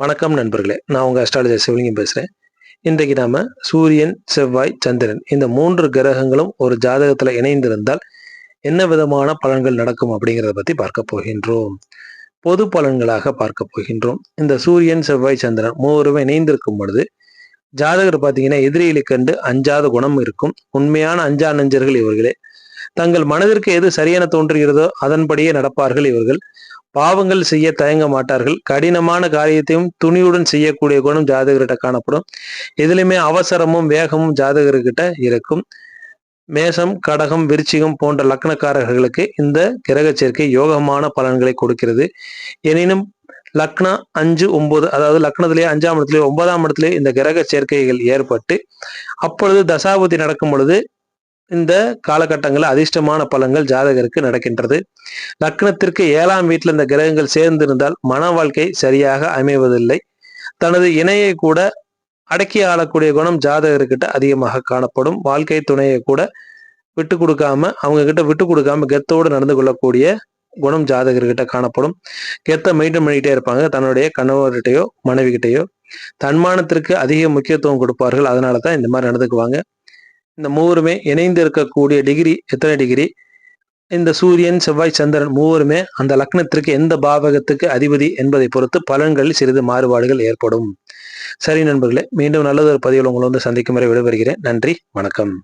வணக்கம் நண்பர்களே. நான் உங்கள் அஸ்ட்ராலஜர் சிவலிங்கம் பேசுகிறேன் இன்றைக்கு நாம் சூரியன் செவ்வாய் சந்திரன் இந்த மூன்று கிரகங்களும் ஒரு ஜாதகத்தில் இணைந்திருந்தால் என்ன விதமான பலன்கள் நடக்கும் அப்படிங்கிறத பற்றி பார்க்க போகின்றோம். பொது பலன்களாக பார்க்க போகின்றோம். இந்த சூரியன் செவ்வாய் சந்திரன் மூவருமே இணைந்திருக்கும் பொழுது ஜாதகர் பார்த்தீங்கன்னா எதிரிகளை கண்டு அஞ்சாத குணம் இருக்கும். உண்மையான அஞ்சா நஞ்சர்கள் இவர்களே. தங்கள் மனதிற்கு எது சரியான தோன்றுகிறதோ அதன்படியே நடப்பார்கள் இவர்கள். பாவங்கள் செய்ய தயங்க மாட்டார்கள். கடினமான காரியத்தையும் துணியுடன் செய்யக்கூடிய குணம் ஜாதகர்கிட்ட காணப்படும். எதுலையுமே அவசரமும் வேகமும் ஜாதகர்கிட்ட இருக்கும். மேசம் கடகம் விருச்சிகம் போன்ற லக்னக்காரர்களுக்கு இந்த கிரக சேர்க்கை யோகமான பலன்களை கொடுக்கிறது. எனினும் லக்னா அஞ்சு ஒன்பது அதாவது லக்னத்திலேயே அஞ்சாம் இடத்துலேயே ஒன்பதாம் இடத்துலேயே இந்த கிரக சேர்க்கைகள் ஏற்பட்டு அப்பொழுது தசாபதி நடக்கும் பொழுது இந்த காலகட்டங்களில் அதிர்ஷ்டமான பலன்கள் ஜாதகருக்கு நடக்கின்றது. லக்னத்திற்கு ஏழாம் வீட்டில் இந்த கிரகங்கள் சேர்ந்திருந்தால் மன வாழ்க்கை சரியாக அமைவதில்லை. தனது இணையை கூட அடக்கி ஆளக்கூடிய குணம் ஜாதகர்கிட்ட அதிகமாக காணப்படும். வாழ்க்கை துணையை கூட விட்டு கொடுக்காம அவங்க கிட்ட விட்டு கொடுக்காம கெத்தோடு நடந்து கொள்ளக்கூடிய குணம் ஜாதகர்கிட்ட காணப்படும். கெத்தை மெயின்டைன் பண்ணிக்கிட்டே இருப்பாங்க. தன்னுடைய கணவர்கிட்டயோ மனைவி கிட்டேயோ தன்மானத்திற்கு அதிக முக்கியத்துவம் கொடுப்பார்கள். அதனால தான் இந்த மாதிரி நடந்துக்குவாங்க. இந்த மூவருமே இணைந்து இருக்கக்கூடிய டிகிரி எத்தனை டிகிரி இந்த சூரியன் செவ்வாய் சந்திரன் மூவருமே அந்த லக்னத்திற்கு எந்த பாவகத்துக்கு அதிபதி என்பதை பொறுத்து பலன்களில் சிறிது மாறுபாடுகள் ஏற்படும். சரி நண்பர்களே மீண்டும் நல்லதொரு பதிவில் உங்களை வந்து சந்திக்கும் வரை விடைபெறுகிறேன். நன்றி வணக்கம்.